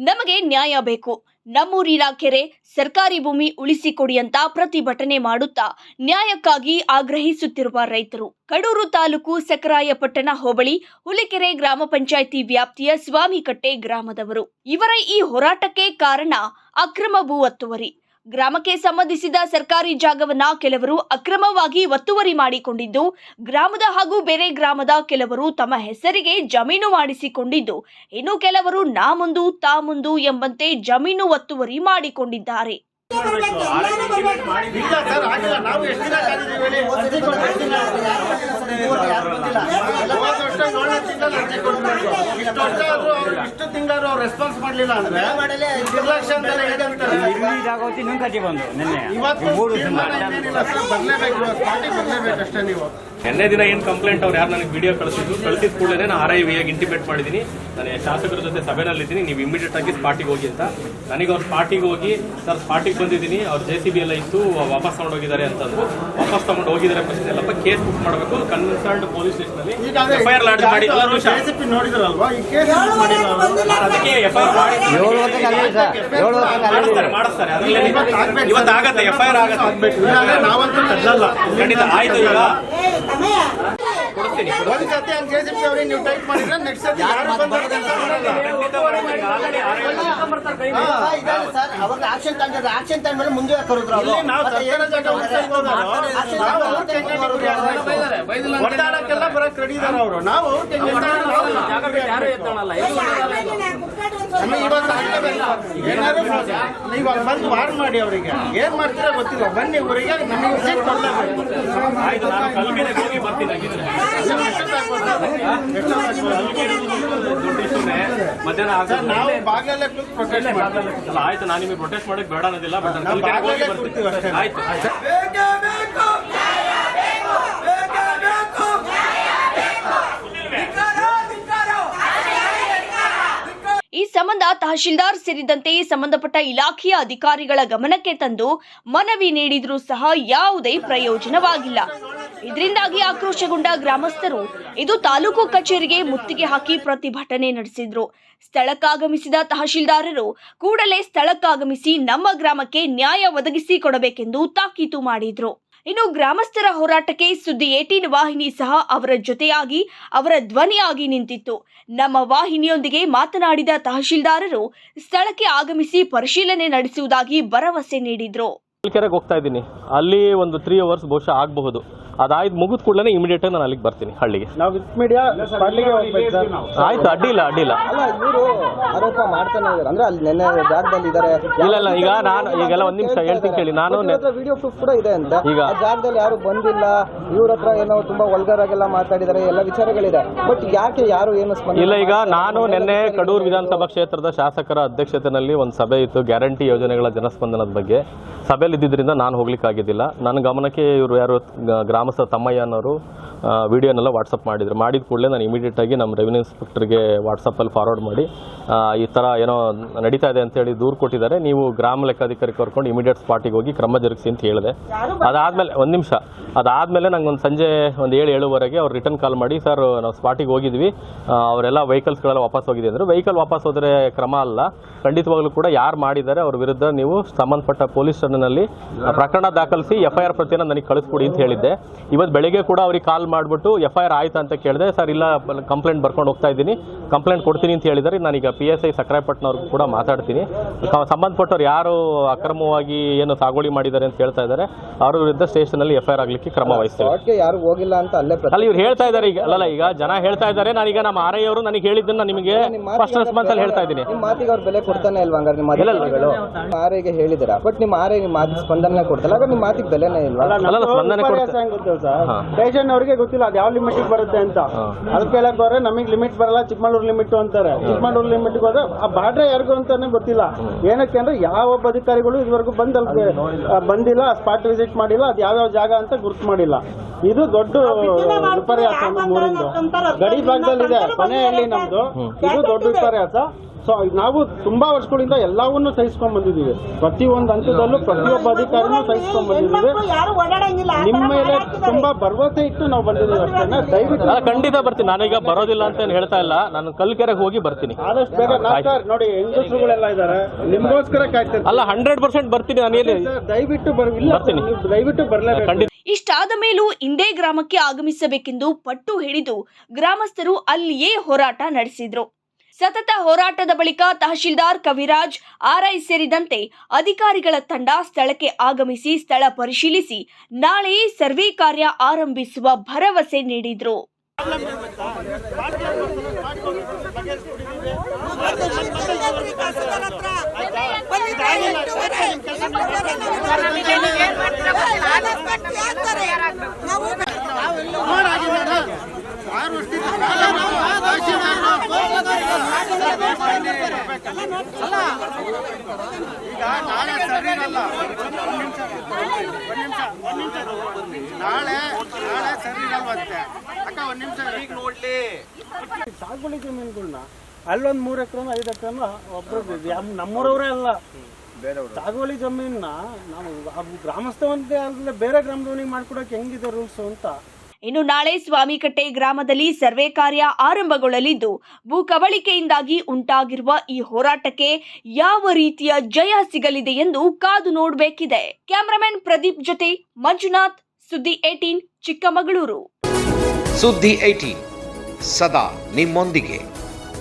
ನಮಗೆ ನ್ಯಾಯ ಬೇಕು. ನಮ್ಮೂರಿನ ಕೆರೆ ಸರ್ಕಾರಿ ಭೂಮಿ ಉಳಿಸಿಕೊಡಿ ಅಂತ ಪ್ರತಿಭಟನೆ ಮಾಡುತ್ತಾ ನ್ಯಾಯಕ್ಕಾಗಿ ಆಗ್ರಹಿಸುತ್ತಿರುವ ರೈತರು. ಕಡೂರು ತಾಲೂಕು ಸಕರಾಯಪಟ್ಟಣ ಹೋಬಳಿ, ಹುಲಿಕೆರೆ ಗ್ರಾಮ ಪಂಚಾಯಿತಿ ವ್ಯಾಪ್ತಿಯ ಸ್ವಾಮಿಕಟ್ಟೆ ಗ್ರಾಮದವರು. ಇವರ ಈ ಹೋರಾಟಕ್ಕೆ ಕಾರಣ ಅಕ್ರಮ ಭೂ ಒತ್ತುವರಿ. ಗ್ರಾಮಕ್ಕೆ ಸಂಬಂಧಿಸಿದ ಸರ್ಕಾರಿ ಜಾಗವನ್ನ ಕೆಲವರು ಅಕ್ರಮವಾಗಿ ಒತ್ತುವರಿ ಮಾಡಿಕೊಂಡಿದ್ದು, ಗ್ರಾಮದ ಹಾಗೂ ಬೇರೆ ಗ್ರಾಮದ ಕೆಲವರು ತಮ್ಮ ಹೆಸರಿಗೆ ಜಮೀನು ಮಾಡಿಸಿಕೊಂಡಿದ್ದು, ಇನ್ನು ಕೆಲವರು ನಾ ಮುಂದು, ತಾ ಮುಂದು ಎಂಬಂತೆ ಜಮೀನು ಒತ್ತುವರಿ ಮಾಡಿಕೊಂಡಿದ್ದಾರೆ. ಕೊಟ್ಟು. ಇಷ್ಟು ತಿಂಗಳು ಅವ್ರು ರೆಸ್ಪಾನ್ಸ್ ಮಾಡ್ಲಿಲ್ಲ ಅಂದ್ರೆ ನಿರ್ಲಕ್ಷ್ಯ ಅಂತಾನೆ. ಇಲ್ಲಿ ಜಾಗವತಿ ನುಂಕತಿ ಬಂದು ನಿನ್ನೆ. ಇವತ್ತು ಮೂರು ಬರ್ಲೇಬೇಕು ಪಾರ್ಟಿ ಬರ್ಲೇಬೇಕು ಅಷ್ಟೇ ನೀವು. ನಿನ್ನೆ ದಿನ ಏನು ಕಂಪ್ಲೇಂಟ್ ಅವ್ರು ಯಾರು ನನಗೆ ವಿಡಿಯೋ ಕಳಿಸಿದ್ರು ಕಳಿಸಿದ ಕೂಡಲೇ ನಾನು ಆರ್ ಐ ವಿಯಾಗಿ ಇಂಟಿಮೇಟ್ ಮಾಡಿದ್ದೀನಿ ನಾನು ಶಾಸಕರ ಜೊತೆ ಸಭೆನಲ್ಲಿದ್ದೀನಿ ನೀವು ಇಮಿಡಿಯೇಟ್ ಆಗಿ ಸ್ಪಾಟಿಗೆ ಹೋಗಿ ಅಂತ. ನನಗೆ ಅವ್ರ ಸ್ಪಾಟಿಗೆ ಹೋಗಿ ಸರ್ ಸ್ಪಾಟಿಗೆ ಬಂದಿದ್ದೀನಿ ಅವ್ರು ಜೆ ಸಿ ಬಿ ಎಲ್ಲ ಇತ್ತು ವಾಪಸ್ ತಗೊಂಡು ಹೋಗಿದ್ದಾರೆ ಅಂತಂದ್ರು. ವಾಪಸ್ ತಗೊಂಡು ಹೋಗಿದ್ದಾರೆ ಪ್ರಶ್ನೆ ಎಲ್ಲಪ್ಪ ಕೇಸ್ ಬುಕ್ ಮಾಡಬೇಕು ಕನ್ಸರ್ನ್ಡ್ ಪೊಲೀಸ್ ಸ್ಟೇಷನಲ್ಲಿ ಅಲ್ಲಿ ಎಫ್ ಐ ಆರ್ ಲಾಡ್ಜ್ ಮಾಡಿ ನೋಡಿದ್ರಲ್ವಾ ಈ ಕೇಸ್ ಮಾಡಿಲ್ಲ? ಅದಕ್ಕೆ ಎಫ್ ಐ ಆರ್ ಮಾಡಿ ಏಳು ಹೊತ್ತಿಗೆ ಅಲ್ಲಿದೆ ಸರ್. ಏಳು ಹೊತ್ತಿಗೆ ಅಲ್ಲಿದೆ ಮಾಡಿಸ್ತಾರೆ ಮಾಡಿಸ್ತಾರೆ. ಅದರಲ್ಲಿ ಇವತ್ತು ಆಗತ್ತೆ ಎಫ್ ಐ ಆರ್ ಆಗತ್ತೆ. ಇಲ್ಲಾಂದ್ರೆ ನಾವಂತೂ ಕದ್ದಲ್ಲ ಖಂಡಿತ ಆಯ್ತು ಈಗ. ಕೊಡ್ತೀನಿ ಒಂದ್ ಸತಿ ಅಂತ ಕೆಸಿಪಿ ಅವ್ರಿಗೆ ನೀವು ಟೈಪ್ ಮಾಡಿದ್ರೆ? ನೆಕ್ಸ್ಟ್ ಸತಿ ಯಾರು ಬಂದ್ರು ಅವಾಗ ಆಕ್ಷನ್ ತಗೊಂಡ್ರೆ ಆಕ್ಷನ್ ತಗೊಂಡ್ಮೇಲೆ ಮುಂದೆ ಕರೆದ್ರು? ಒದ್ದಾಡಕ್ಕೆಲ್ಲ ಬರಕ್ ರೆಡಿ ಇದಾರೆ ಅವರು. ನಾವು ಯಾರು ಹೆಂಗೆ ಅಲ್ಲಿ ಬಂದು ವಾರ್ ಮಾಡಿ ಅವರಿಗೆ. ಏನ್ ಮಾಡ್ತೀರಾ ಗೊತ್ತಿಲ್ಲ. ಬನ್ನಿ ಊರಿಗೆ ನಮಗೆ ಸೀಟ್ ಕೊಡ್ಲೇಬೇಕು. ಆಯ್ತು ನಾನು ಕಲ್ಬಿನೆ ಹೋಗಿ ಬರ್ತೀನಿ ಹಾಗಿದ್ರೆ. ನೀವು ಬಾಗಿಲಲ್ಲೇ ಕೂತು ಪ್ರೊಟೆಸ್ಟ್ ಮಾಡ್ತೀವಿ. ಆಯ್ತು ನಾನು ನಿಮಗೆ ಪ್ರೊಟೆಸ್ಟ್ ಮಾಡಕ್ ಬೇಡ ಅನ್ನೋದಿಲ್ಲ ಬಟ್ ನಾನು ನಾವು ಕಲ್ಕೆರೆಗೆ ಹೋಗಿ ಬಾಗಿಲಲ್ಲೇ ಕೂರ್ತೀವಿ ಅಷ್ಟೇ. ಬರ್ತೀನಿ ಆಯ್ತು ಈ ಸಂಬಂಧ ತಹಶೀಲ್ದಾರ್ ಸೇರಿದಂತೆ ಸಂಬಂಧಪಟ್ಟ ಇಲಾಖೆಯ ಅಧಿಕಾರಿಗಳ ಗಮನಕ್ಕೆ ತಂದು ಮನವಿ ನೀಡಿದರೂ ಸಹ ಯಾವುದೇ ಪ್ರಯೋಜನವಾಗಿಲ್ಲ. ಇದರಿಂದಾಗಿ ಆಕ್ರೋಶಗೊಂಡ ಗ್ರಾಮಸ್ಥರು ಇದು ತಾಲೂಕು ಕಚೇರಿಗೆ ಮುತ್ತಿಗೆ ಹಾಕಿ ಪ್ರತಿಭಟನೆ ನಡೆಸಿದ್ರು. ಸ್ಥಳಕ್ಕಾಗಮಿಸಿದ ತಹಶೀಲ್ದಾರರು ಕೂಡಲೇ ಸ್ಥಳಕ್ಕಾಗಮಿಸಿ ನಮ್ಮ ಗ್ರಾಮಕ್ಕೆ ನ್ಯಾಯ ಒದಗಿಸಿ ಕೊಡಬೇಕೆಂದು ತಾಕೀತು ಮಾಡಿದ್ರು. ಇನ್ನು ಗ್ರಾಮಸ್ಥರ ಹೋರಾಟಕ್ಕೆ ಸುದ್ದಿ ಏಟೀನ್ ವಾಹಿನಿ ಸಹ ಅವರ ಜೊತೆಯಾಗಿ, ಅವರ ಧ್ವನಿಯಾಗಿ ನಿಂತಿತ್ತು. ನಮ್ಮ ವಾಹಿನಿಯೊಂದಿಗೆ ಮಾತನಾಡಿದ ತಹಶೀಲ್ದಾರರು ಸ್ಥಳಕ್ಕೆ ಆಗಮಿಸಿ ಪರಿಶೀಲನೆ ನಡೆಸುವುದಾಗಿ ಭರವಸೆ ನೀಡಿದ್ರು. ಕಲ್ಕೆರೆಗೆ ಹೋಗ್ತಾ ಇದ್ದೀನಿ. ಅಲ್ಲಿ ಒಂದು ತ್ರೀ ಅವರ್ಸ್ ಬಹುಶಃ ಆಗಬಹುದು. ಅದಾಯ್ತು ಮುಗಿದ ಕೂಡಲೇ ಇಮಿಡಿಯೇಟ್ ನಾನು ಅಲ್ಲಿಗೆ ಬರ್ತೀನಿ ಹಳ್ಳಿಗೆ. ನಾವು ವಿತ್ ಮೀಡಿಯಾ ಹೋಗ್ಬೇಕು ಸರ್ ಆಯ್ತು ಅಡ್ಡಿಲ್ಲ ಅಡ್ಡಿಲ್ಲ. ಅಲ್ಲ ಇವರು ಆರೋಪ ಮಾಡ್ತಾನೆ ಅಂದ್ರೆ ಅಲ್ಲಿ ನೆನ್ನೆ ಜಾಗದಲ್ಲಿ ಇದಾರೆ. ಇಲ್ಲ ಇಲ್ಲ ಈಗ ನಾನು ಈಗೆಲ್ಲ ಒಂದ್ ನಿಮಿಷ ಹೇಳ್ತೀನಿ ಕೇಳಿ. ನಾನು ವಿಡಿಯೋ ಪ್ರೂಫ್ ಕೂಡ ಇದೆ ಅಂತ. ಈಗ- ಆ ಜಾಗದಲ್ಲಿ ಯಾರು ಬಂದಿಲ್ಲ ಇವ್ರ ಹತ್ರ ಏನೋ ತುಂಬಾ ವಲ್ಗರ್ ಆಗೆಲ್ಲ ಮಾತಾಡಿದಾರೆ ಎಲ್ಲ ವಿಚಾರಗಳಿದೆ. ಬಟ್ ಯಾಕೆ ಯಾರು ಏನು ಸ್ಪಂದನೆ ಇಲ್ಲ ಈಗ ನಾನು ನಿನ್ನೆ ಕಡೂರು ವಿಧಾನಸಭಾ ಕ್ಷೇತ್ರದ ಶಾಸಕರ ಅಧ್ಯಕ್ಷತೆಯಲ್ಲಿ ಒಂದು ಸಭೆ ಇತ್ತು. ಗ್ಯಾರಂಟಿ ಯೋಜನೆಗಳ ಜನಸ್ಪಂದನದ ಬಗ್ಗೆ. ಸಭೆಯಲ್ಲಿ ಇದ್ದಿದ್ದರಿಂದ ನಾನು ಹೋಗ್ಲಿಕ್ಕಾಗಿದ್ದಿಲ್ಲ ನನ್ನ ಗಮನಕ್ಕೆ ಇವರು ಯಾರು ಗ್ರಾಮಸ್ಥ ತಮ್ಮಯ್ಯ ಅನ್ನೋರು ವಿಡಿಯೋನೆಲ್ಲ ವಾಟ್ಸಪ್ ಮಾಡಿದ್ರು. ಮಾಡಿದ ಕೂಡಲೇ ನಾನು ಇಮಿಡಿಯೇಟಾಗಿ ನಮ್ಮ ರೆವಿನ್ಯೂ ಇನ್ಸ್ಪೆಕ್ಟರ್ಗೆ ವಾಟ್ಸಪ್ಪಲ್ಲಿ ಫಾರ್ವರ್ಡ್ ಮಾಡಿ ಈ ಥರ ಏನೋ ನಡೀತಾ ಇದೆ ಅಂತೇಳಿ ದೂರು ಕೊಟ್ಟಿದ್ದಾರೆ. ನೀವು ಗ್ರಾಮ ಲೆಕ್ಕಾಧಿಕಾರಿ ಕರ್ಕೊಂಡು ಇಮಿಡಿಯೇಟ್ ಸ್ಪಾಟಿಗೆ ಹೋಗಿ ಕ್ರಮ ಜರುಗಿಸಿ ಅಂತ ಹೇಳಿದೆ. ಅದಾದಮೇಲೆ ಒಂದು ನಿಮಿಷ. ಅದಾದಮೇಲೆ ನಂಗೆ ಒಂದು ಸಂಜೆ ಒಂದು ಏಳು ಏಳುವರೆಗೆ ಅವ್ರು ರಿಟರ್ನ್ ಕಾಲ್ ಮಾಡಿ ಸರ್ ನಾವು ಸ್ಪಾಟಿಗೆ ಹೋಗಿದ್ವಿ. ಅವರೆಲ್ಲ ವೆಹಿಕಲ್ಸ್ಗಳೆಲ್ಲ ವಾಪಸ್ ಹೋಗಿದೆ ಅಂದರೆ. ವೆಹಿಕಲ್ ವಾಪಸ್ ಹೋದರೆ ಕ್ರಮ ಅಲ್ಲ. ಖಂಡಿತವಾಗ್ಲೂ ಕೂಡ ಯಾರು ಮಾಡಿದ್ದಾರೆ ಅವ್ರ ವಿರುದ್ಧ ನೀವು ಸಂಬಂಧಪಟ್ಟ ಪೊಲೀಸ್ ಸ್ಟೇಷನ್ನಲ್ಲಿ ಪ್ರಕರಣ ದಾಖಲಿಸಿ ಎಫ್ ಐ ಆರ್ ಪ್ರತಿಯನ್ನು ನನಗೆ ಕಳಿಸ್ಕೊಡಿ ಅಂತ ಹೇಳಿದ್ದೆ. ಇವತ್ತು ಬೆಳಗ್ಗೆ ಕೂಡ ಅವ್ರಿಗೆ ಕಾಲ್ ಮಾಡಿಬಿಟ್ಟು ಎಫ್ ಐ ಆರ್ ಆಯ್ತಾ? ಅಂತ ಕೇಳಿದೆ. ಸರ್ ಇಲ್ಲ ಕಂಪ್ಲೇಂಟ್ ಬರ್ಕೊಂಡು ಹೋಗ್ತಾ ಇದ್ದೀನಿ. ಕಂಪ್ಲೇಂಟ್ ಕೊಡ್ತೀನಿ ಅಂತ ಹೇಳಿದ್ದಾರೆ. ನಾನೀಗ ಪಿ ಎಸ್ ಐ ಸಕ್ರಾಯಪಟ್ಟಣವ್ರಿಗೂ ಕೂಡ ಮಾತಾಡ್ತೀನಿ. ಸಂಬಂಧಪಟ್ಟವ್ರು ಯಾರು ಅಕ್ರಮವಾಗಿ ಏನು ಸಾಗುವಳಿ ಮಾಡಿದ್ದಾರೆ ಅಂತ ಹೇಳ್ತಾ ಇದ್ದಾರೆ ಅವ್ರ ವಿರುದ್ಧ ಸ್ಟೇಷನಲ್ಲಿ ಎಫ್ ಐ ಆರ್ ಆಗಲಿಕ್ಕೆ ಕ್ರಮ ವಹಿಸ್ತೀವಿ. ಯಾರು ಹೋಗಿಲ್ಲ ಅಂತ ಅಲ್ಲೇ ಅಲ್ಲಿ ಇವ್ರು ಹೇಳ್ತಾ ಇದ್ದಾರೆ ಈಗ ಅಲ್ಲ ಈಗ ಜನ ಹೇಳ್ತಾ ಇದ್ದಾರೆ ನಾನೀಗ ನಮ್ಮ ಆರ್ ಐ ಅವರು ನನಗೆ ಹೇಳಿದ್ದನ್ನ ನಿಮಗೆ ಫಸ್ಟ್ ರೆಸ್ಪಾನ್ಸ್ ಅಲ್ಲಿ ಹೇಳ್ತಾ ಇದ್ದೀನಿ. ನಿಮ್ಮ ಮಾತಿಗೆ ಅವ್ರು ಬೆಲೆ ಕೊಡ್ತಾನೆ ಇಲ್ವಾ ಹಂಗಾರೆ ನಿಮ್ಮ. ಅಧಿಕಾರಿಗಳು ಆರ್ಐಗೆ ಹೇಳಿದಿರಾ ಬಟ್ ನಿಮ್ಮ ಆರ್ಐ ನಿಮ್ಮ ಮಾತಿಗೆ ಸ್ಪಂದನೆ ಕೊಡ್ತಲ್ಲ ಹಾಗಾದ್ರೆ ನಿಮ್ಮ ಮಾತಿಗೆ ಬೆಲೆನೇ ಇಲ್ವಾ? ಅಲ್ಲ ಸ್ಪಂದನೆ. ಸ್ಟೇಷನ್ ಅವರಿಗೆ ಗೊತ್ತಿಲ್ಲ ಅದು ಯಾವ ಲಿಮಿಟ್ ಬರುತ್ತೆ ಅಂತ. ಅದಕ್ಕೆ ಹೇಳಕ್ ಕೇಳಕ್ ನಮಗೆ ಲಿಮಿಟ್ ಬರಲ್ಲ ಚಿಕ್ಕಮಗಳೂರು ಲಿಮಿಟ್ ಅಂತಾರೆ. ಚಿಕ್ಕಮಗಳೂರು ಲಿಮಿಟ್ ಹೋದ್ರೆ ಆ ಬಾರ್ಡ್ರೆ ಯಾರಿಗೂ ಅಂತಾನೆ ಗೊತ್ತಿಲ್ಲ. ಏನಕ್ಕೆ ಅಂದ್ರೆ ಯಾವೊಬ್ಬ ಅಧಿಕಾರಿಗಳು ಇದುವರೆಗೂ ಬಂದ್ ಬಂದಿಲ್ಲ ಸ್ಪಾಟ್ ವಿಸಿಟ್ ಮಾಡಿಲ್ಲ ಅದು ಯಾವ್ಯಾವ ಜಾಗ ಅಂತ ಗುರುತು ಮಾಡಿಲ್ಲ. ಇದು ದೊಡ್ಡ ವಿಪರ್ಯಾಸ ನಮ್ಮ ಊರಿಂದು. ಗಡಿ ಭಾಗದಲ್ಲಿ ಇದೆ ಕೊನೆಯಲ್ಲಿ ನಮ್ದು. ಇದು ದೊಡ್ಡ ವಿಪರ್ಯಾಸ. ಸೊ ನಾವು ತುಂಬಾ ವರ್ಷಗಳಿಂದ ಎಲ್ಲವನ್ನೂ ಸಹಿಸ್ಕೊಂಡ್ ಬಂದಿದ್ದೀವಿ. ಪ್ರತಿಯೊಂದು ಹಂತದಲ್ಲೂ ಪ್ರತಿಯೊಬ್ಬ ಅಧಿಕಾರಿನೂ ಸಹಿಸ್ಕೊಂಡ್ ಬಂದಿದ್ದೀವಿ. ನಿಮ್ಮ ಮೇಲೆ ತುಂಬಾ ಭರವಸೆ ಇಟ್ಟು ನಾವು ಬಂದಿದ್ದೀವಿ ಅಷ್ಟೇ. ದಯವಿಟ್ಟು ಖಂಡಿತ ಬರ್ತೀನಿ. ನಾನೀಗ ಬರೋದಿಲ್ಲ ಅಂತ ಏನು ಹೇಳ್ತಾ ಇಲ್ಲ. ನಾನು ಕಲ್ಕೆರೆಗೆ ಹೋಗಿ ಬರ್ತೀನಿ. ಆದಷ್ಟು ಬೇಗ ನಾವು ಸರ್ ನೋಡಿ ಹೆಂಗಸರುಗಳೆಲ್ಲ ಇದ್ದಾರೆ ನಿಮ್ಗೋಸ್ಕರ ಕಾಯ್ತಾರೆ ಅಲ್ಲ ಹಂಡ್ರೆಡ್ ಪರ್ಸೆಂಟ್ ಬರ್ತೀನಿ ನಾನು ಸರ್, ದಯವಿಟ್ಟು ಬರಲಿಲ್ಲ ಬರ್ತೀನಿ. ನೀವು ದಯವಿಟ್ಟು ಬರಲೇಬೇಕು. ಖಂಡಿತ. ಇಷ್ಟಾದ ಮೇಲೂ ಇಂದೇ ಗ್ರಾಮಕ್ಕೆ ಆಗಮಿಸಬೇಕೆಂದು ಪಟ್ಟು ಹಿಡಿದು ಗ್ರಾಮಸ್ಥರು ಅಲ್ಲಿಯೇ ಹೋರಾಟ ನಡೆಸಿದ್ರು. ಸತತ ಹೋರಾಟದ ಬಳಿಕ ತಹಶೀಲ್ದಾರ್ ಕವಿರಾಜ್, ಆರ್ಐ ಸೇರಿದಂತೆ ಅಧಿಕಾರಿಗಳ ತಂಡ ಸ್ಥಳಕ್ಕೆ ಆಗಮಿಸಿ ಸ್ಥಳ ಪರಿಶೀಲಿಸಿ ನಾಳೆ ಸರ್ವೆ ಕಾರ್ಯ ಆರಂಭಿಸುವ ಭರವಸೆ ನೀಡಿದ್ರು. ಈಗ ನಾಳೆ ಸರಿ ಇರಲ್ಲ ಒಂದು ನಿಮಿಷ ಒಂದ್ ನಿಮಿಷ ಒಂದು ನಿಮಿಷ ನಾಳೆ ನಾಳೆ ಸರಿ ಇರಲ್ವಂತೆ ಅಕ್ಕ ಒಂದ್ ನಿಮಿಷ ಈಗ ನೋಡ್ಲಿ ಸಾಗುವಳಿ ಮೀನುಗಳನ್ನ ಅಲ್ಲೊಂದ್ ಮೂರ್ ಎಕರೆ ಐದು ಎಕರೆ ಒಬ್ರು ನಮ್ಮೂರವರೇ ಅಲ್ಲ. ಸಾಗುವಳಿ ಜಮೀನ ನಾವು ಗ್ರಾಮಸ್ಥವಂತೆ ಅಲ್ಲದೆ ಬೇರೆ ಗ್ರಾಮದವನಿಗೆ ಮಾಡ್ಕೊಡಕ್ಕೆ ಹೆಂಗಿದೆ ರೂಲ್ಸ್ ಅಂತ ಇನ್ನು ನಾಳೆ ಸ್ವಾಮಿಕಟ್ಟೆ ಗ್ರಾಮದಲ್ಲಿ ಸರ್ವೆ ಕಾರ್ಯ ಆರಂಭಗೊಳ್ಳಲಿದ್ದು, ಭೂ ಕಬಳಿಕೆಯಿಂದಾಗಿ ಉಂಟಾಗಿರುವ ಈ ಹೋರಾಟಕ್ಕೆ ಯಾವ ರೀತಿಯ ಜಯ ಸಿಗಲಿದೆ ಎಂದು ಕಾದು ನೋಡಬೇಕಿದೆ. ಕ್ಯಾಮರಾಮನ್ ಪ್ರದೀಪ್ ಜೊತೆ ಮಂಜುನಾಥ್, ಸುದ್ದಿ ಏಟೀನ್, ಚಿಕ್ಕಮಗಳೂರು. ಸುದ್ದಿ ಏಟೀನ್, ಸದಾ ನಿಮ್ಮೊಂದಿಗೆ.